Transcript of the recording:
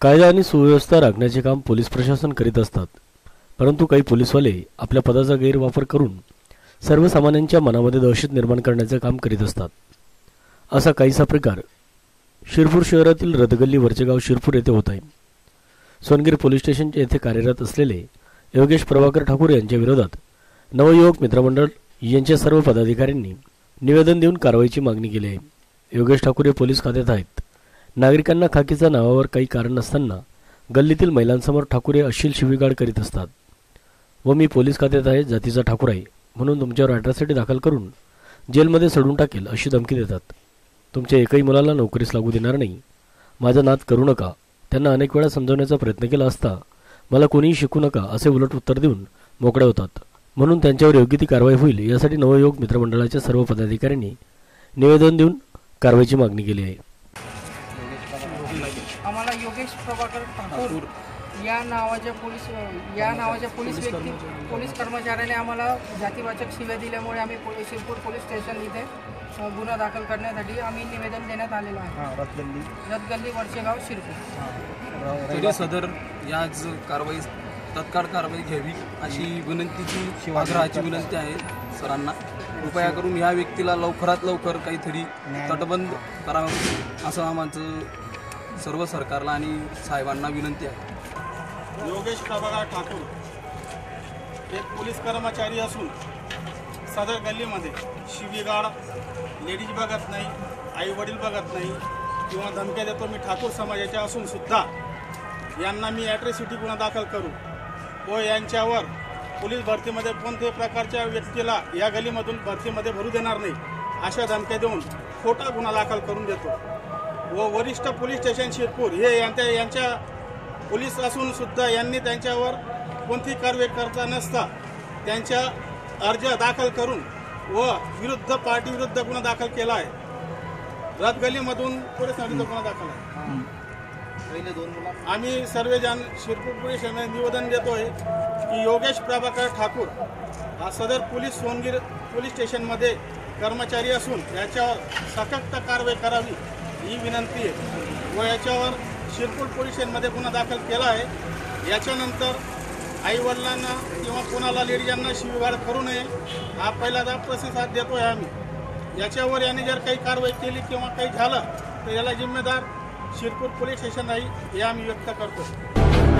कायदा आणि सुव्यवस्था राखण्याचे काम पोलीस प्रशासन करीत असतात. परंतु काही पोलीसवाले आपल्या पदाचा गैरवापर करून सर्वसामान्यांच्या मनामध्ये दहशत निर्माण करण्याचे काम करीत असतात. असा काहीसा प्रकार शिरपूर शहरातील रदगल्ली वरचेगाव शिरपूर येथे होत आहे. सोनगीर पोलीस स्टेशन येथे कार्यरत असलेले योगेश प्रभाकर ठाकूर यांच्या विरोधात नवयुवक मित्रमंडळ यांच्या सर्व पदाधिकाऱ्यांनी निवेदन देऊन कारवाईची मागणी केली आहे. योगेश ठाकूर हे पोलीस खात्यात आहेत. नागरिकांना खाकीच्या नावावर काही कारण नसताना गल्लीतील महिलांसमोर ठाकूरे अश्लील शिवीगाळ करीत असतात. व मी पोलीस खात्यात आहे जातीचा ठाकूर आहे म्हणून तुमच्यावर अॅट्रॉसिटी दाखल करून जेलमध्ये सडून टाकेल अशी धमकी देतात. तुमच्या एकही मुलाला नोकरीस लागू देणार नाही. माझा नाद करू नका. त्यांना अनेक वेळा समजवण्याचा प्रयत्न केला असता मला कोणीही शिकू नका असे उलट उत्तर देऊन मोकळे होतात. म्हणून त्यांच्यावर योग्य ती कारवाई होईल यासाठी नवयोग मित्रमंडळाच्या सर्व पदाधिकाऱ्यांनी निवेदन देऊन कारवाईची मागणी केली आहे. योगेश प्रभाकर ठाकूर या नावाच्या पोलीस या नावाच्या पोलीस व्यक्ती पोलीस कर्मचाऱ्याने आम्हाला जातीवाचक शिव्या दिल्यामुळे आम्ही पोलीस शिरपूर पोलीस स्टेशन इथे गुन्हा दाखल करण्यासाठी आम्ही निवेदन देण्यात आलेलं आहे. हां रतगल्ली. रतगल्ली वरचेगाव शिरपूर. तरी सदर याच कारवाई तत्काळ कारवाई घ्यावी अशी विनंतीची आग्रहाची विनंती आहे सरांना. कृपया करून या व्यक्तीला लवकरात लवकर काहीतरी तटबंद करावं असं आमचं सर्व सरकारला आणि साहेबांना विनंती आहे. योगेश प्रभाकर ठाकूर एक पोलीस कर्मचारी असून सदर गल्लीमध्ये शिवीगाळ लेडीज बघत नाही आई वडील बघत नाही किंवा धमक्या देतो मी ठाकूर समाजाच्या असून सुद्धा यांना मी ॲट्रॉसिटी गुन्हा दाखल करू. व यांच्यावर पोलीस भरतीमध्ये कोणत्याही प्रकारच्या व्यक्तीला या गलीमधून भरतीमध्ये भरू देणार नाही अशा धमक्या देऊन खोटा गुन्हा दाखल करून देतो. व वरिष्ठ पोलीस स्टेशन शिरपूर हे यांच्या यांच्या पोलीस असून सुद्धा यांनी त्यांच्यावर कोणती कारवाई करता नसता त्यांच्या अर्ज दाखल करून व विरुद्ध पार्टीविरुद्ध गुन्हा दाखल केला आहे. रथगलीमधून पोलिसांनी गुन्हा दाखल आहे. पहिले दोन मुलं आम्ही सर्वजण शिरपूर पोलीस यांना निवेदन देतोय की योगेश प्रभाकर ठाकूर हा सदर पोलीस सोनगीर पोलीस स्टेशनमध्ये कर्मचारी असून याच्यावर सतत कारवाई करावी. ही विनंती आहे व याच्यावर शिरपूर पोलीस स्टेशनमध्ये गुन्हा दाखल केला आहे. याच्यानंतर आईवडिलांना किंवा कोणाला लेडीजांना शिवीगाळ करू नये हा पहिल्यांदा प्रतिसाद आहे आम्ही. याच्यावर याने जर काही कारवाई केली किंवा काही झालं तर याला जिम्मेदार शिरपूर पोलीस स्टेशन आहे हे आम्ही व्यक्त करतो